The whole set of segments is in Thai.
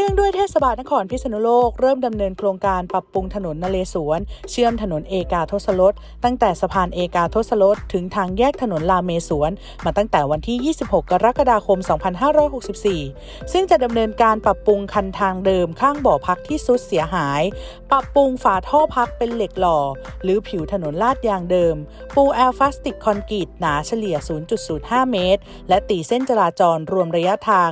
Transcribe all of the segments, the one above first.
ื่องด้วยเทศบาลนครพิษณุโลก เริ่มดำเนินโครงการปรับปรุงถนนนเรศวรเชื่อมถนนเอกาทศรสตั้งแต่สะพานเอกาทศรสถึงทางแยกถนนลาเมศวรมาตั้งแต่วันที่ 26 กรกฎาคม 2564 ซึ่งจะดำเนินการปรับปรุงคันทางเดิมข้างบ่อพักที่สุดเสียหาย ปรับปรุงฝาท่อพักเป็นเหล็กหล่อ หรือผิวถนนลาดยางเดิม ปูแอลฟาสติกคอนกรีตหนาเฉลี่ย 0.05 เมตร และตีเส้นจราจรรวมระยะทาง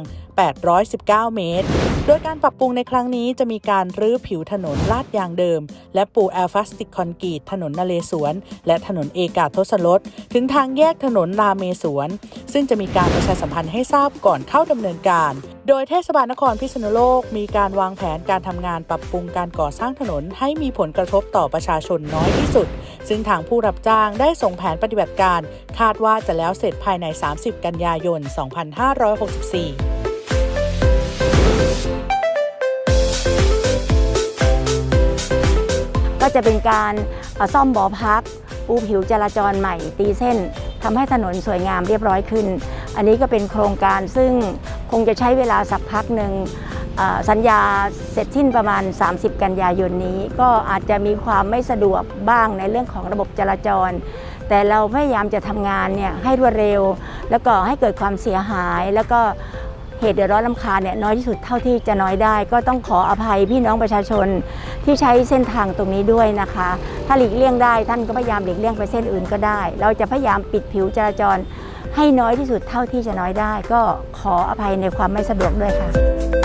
819 เมตร ดยการปรับปรุงในครั้งนี้จะมีการรื้อผิวถนนลาดยางเดิม และปูแอลฟาสติกคอนกรีตถนนนเรศวรและถนนเอกาทศรสถึงทางแยกถนนลาเมศวรซึ่งจะมีการประชาสัมพันธ์ให้ทราบก่อนเข้าดำเนินการ โดยเทศบาลนครพิษณุโลก มีการวางแผนการทำงานปรับปรุงการก่อสร้างถนนให้มีผลกระทบต่อประชาชนน้อยที่สุด ซึ่งทางผู้รับจ้างได้ส่งแผนปฏิบัติการ คาดว่าจะแล้วเสร็จภายใน 30 กันยายน 2564 จะเป็นการซ่อมบ่อพักปูผิวจราจรใหม่ตีเส้นทำให้ถนนสวยงามเรียบร้อยขึ้น อันนี้ก็เป็นโครงการซึ่งคงจะใช้เวลาสักพักหนึ่งสัญญาเสร็จสิ้นประมาณ 30 กันยายนนี้ ก็อาจจะมีความไม่สะดวกบ้างในเรื่องของระบบจราจร แต่เราพยายามจะทำงานเนี่ยให้รวดเร็ว แล้วก็ให้เกิดความเสียหายแล้วก็ เหตุเดือดร้อนลำคาญเนี่ยน้อยที่สุดเท่าที่จะน้อยได้ ก็ต้องขออภัยพี่น้องประชาชนที่ใช้เส้นทางตรงนี้ด้วยนะคะ ถ้าหลีกเลี่ยงได้ท่านก็พยายามหลีกเลี่ยงไปเส้นอื่นก็ได้ เราจะพยายามปิดผิวจราจรให้น้อยที่สุดเท่าที่จะน้อยได้ ก็ขออภัยในความไม่สะดวกด้วยค่ะ